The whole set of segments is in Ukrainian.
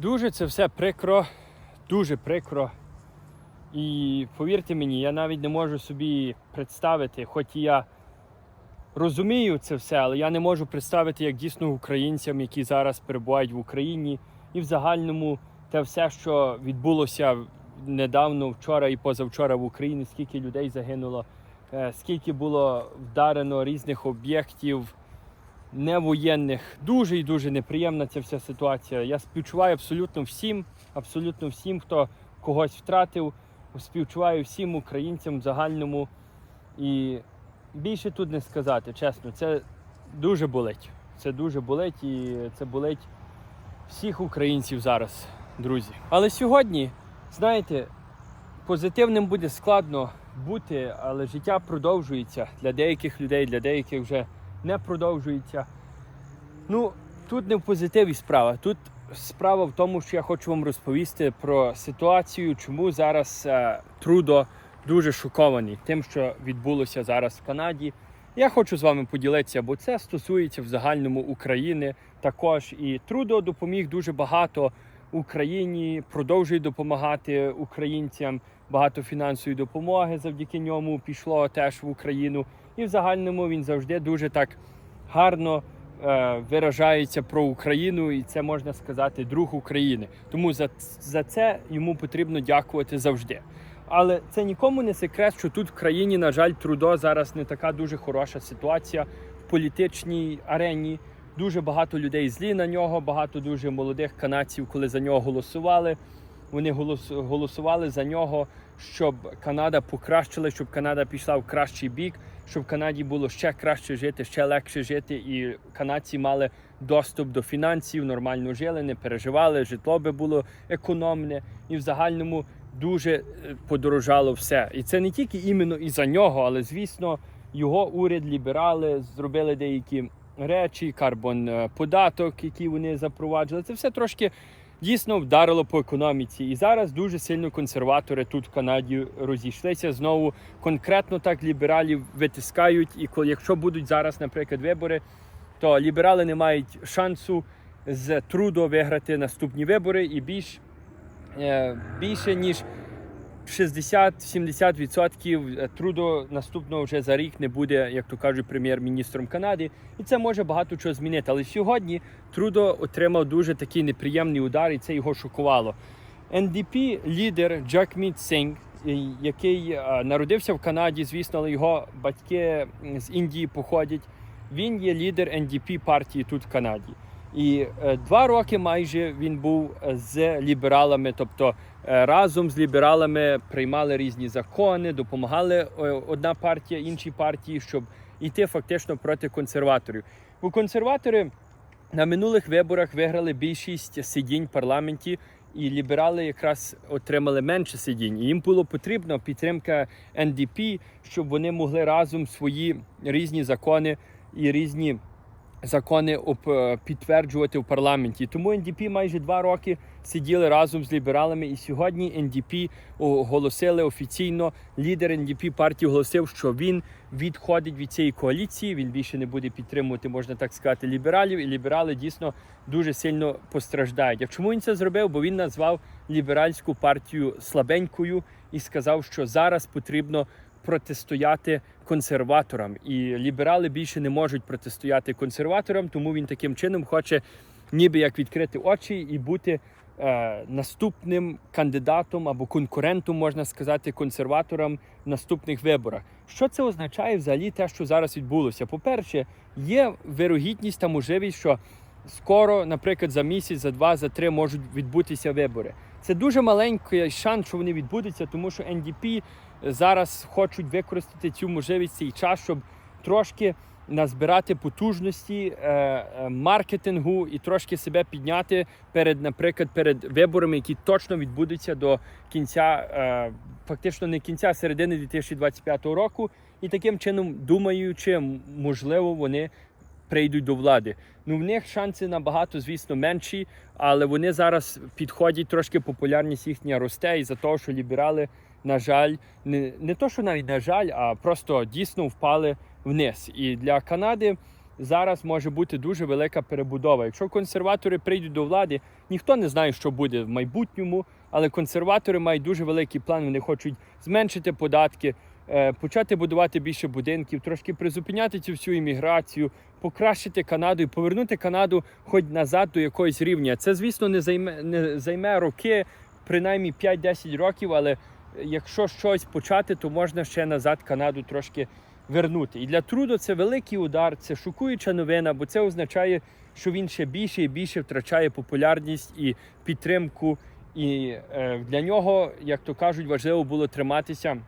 Дуже це все прикро, дуже прикро. І повірте мені, я навіть не можу собі представити, хоч і я розумію це все, але я не можу представити, як дійсно українцям, які зараз перебувають в Україні, і в загальному те все, що відбулося недавно, вчора і позавчора в Україні, скільки людей загинуло, е, скільки було вдарено різних об'єктів невоєнних. Дуже і дуже неприємна ця вся ситуація. Я співчуваю абсолютно всім, абсолютно всім, хто когось втратив. Співчуваю всім українцям в загальному. І більше тут не сказати, чесно, це дуже болить. Це дуже болить і це болить всіх українців зараз, друзі. Але сьогодні, знаєте, позитивним буде складно бути, але життя продовжується для деяких людей, для деяких вже не продовжується. Ну, тут не в позитиві справа. Тут справа в тому, що я хочу вам розповісти про ситуацію, чому зараз е, Трудо дуже шокований тим, що відбулося зараз в Канаді. Я хочу з вами поділитися, бо це стосується в загальному України також. І Трудо допоміг дуже багато Україні, продовжує допомагати українцям. Багато фінансової допомоги завдяки ньому пішло теж в Україну. І в загальному він завжди дуже так гарно е, виражається про Україну, і це можна сказати друг України. Тому за, за це йому потрібно дякувати завжди. Але це нікому не секрет, що тут в країні, на жаль, трудо зараз не така дуже хороша ситуація в політичній арені. Дуже багато людей злі на нього, багато дуже молодих канадців, коли за нього голосували. Вони голос, голосували за нього, щоб Канада покращила, щоб Канада пішла в кращий бік, щоб Канаді було ще краще жити, ще легше жити, і канадці мали доступ до фінансів, нормально жили, не переживали, житло би було економне, і в загальному дуже е, подорожало все. І це не тільки іменно і за нього, але звісно, його уряд ліберали, зробили деякі речі, карбон е, податок, який вони запроваджували. Це все трошки дійсно вдарило по економіці. І зараз дуже сильно консерватори тут в Канаді розійшлися. Знову конкретно так лібералів витискають. І коли якщо будуть зараз, наприклад, вибори, то ліберали не мають шансу з трудо виграти наступні вибори і більш е, більше ніж 60-70% трудо наступного вже за рік не буде, як то кажуть, прем'єр-міністром Канади, і це може багато чого змінити. Але сьогодні Трудо отримав дуже такий неприємний удар, і це його шокувало. НДП лідер Джакміт Синг, який е, народився в Канаді, звісно, але його батьки з Індії походять. Він є лідер НДП партії тут в Канаді. І е, два роки майже він був з лібералами, тобто е, разом з лібералами приймали різні закони, допомагали е, одна партія іншій партії, щоб йти фактично проти консерваторів. Бо консерватори на минулих виборах виграли більшість сидінь в парламенті, і ліберали якраз отримали менше сидінь. І їм було потрібна підтримка НДП, щоб вони могли разом свої різні закони і різні закони оп- е, підтверджувати в парламенті. Тому НДП майже два роки сиділи разом з лібералами. І сьогодні НДП оголосили офіційно. Лідер НДП партії оголосив, що він відходить від цієї коаліції. Він більше не буде підтримувати, можна так сказати, лібералів. І ліберали дійсно дуже сильно постраждають. А чому він це зробив? Бо він назвав ліберальську партію слабенькою і сказав, що зараз потрібно протистояти консерваторам. І ліберали більше не можуть протистояти консерваторам, тому він таким чином хоче ніби як відкрити очі і бути е, наступним кандидатом або конкурентом, можна сказати, консерваторам в наступних виборах. Що це означає взагалі те, що зараз відбулося? По-перше, є вирогідність та можливість, що скоро, наприклад, за місяць, за два, за три можуть відбутися вибори. Це дуже маленький шанс, що вони відбудуться, тому що НДП зараз хочуть використати цю можливість цей час, щоб трошки назбирати потужності е, е, маркетингу і трошки себе підняти перед, наприклад, перед виборами, які точно відбудуться до кінця, е, фактично не кінця, середини 2025 року. І таким чином, думаючи, можливо, вони прийдуть до влади. Ну, в них шанси набагато, звісно, менші, але вони зараз підходять трошки популярність їхня росте із-за того, що ліберали, на жаль, не, не то, що навіть на жаль, а просто дійсно впали вниз. І для Канади зараз може бути дуже велика перебудова. Якщо консерватори прийдуть до влади, ніхто не знає, що буде в майбутньому, але консерватори мають дуже великий план. Вони хочуть зменшити податки, почати будувати більше будинків, трошки призупиняти цю всю імміграцію, покращити Канаду і повернути Канаду хоч назад до якогось рівня. Це, звісно, не займе не займе роки, принаймні 5-10 років, але якщо щось почати, то можна ще назад Канаду трошки вернути. І для Трудо це великий удар, це шокуюча новина, бо це означає, що він ще більше і більше втрачає популярність і підтримку. І е, для нього, як то кажуть, важливо було триматися е,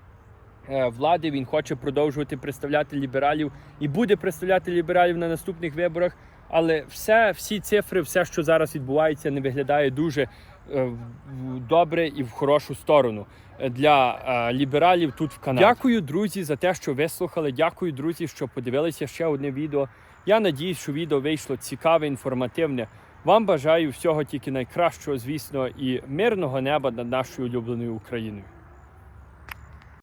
влади. Він хоче продовжувати представляти лібералів і буде представляти лібералів на наступних виборах. Але все, всі цифри, все, що зараз відбувається, не виглядає дуже е, добре і в хорошу сторону е, для е, лібералів тут в Канаді. Дякую, друзі, за те, що вислухали. Дякую, друзі, що подивилися ще одне відео. Я надіюсь, що відео вийшло цікаве, інформативне. Вам бажаю всього тільки найкращого, звісно, і мирного неба над нашою улюбленою Україною.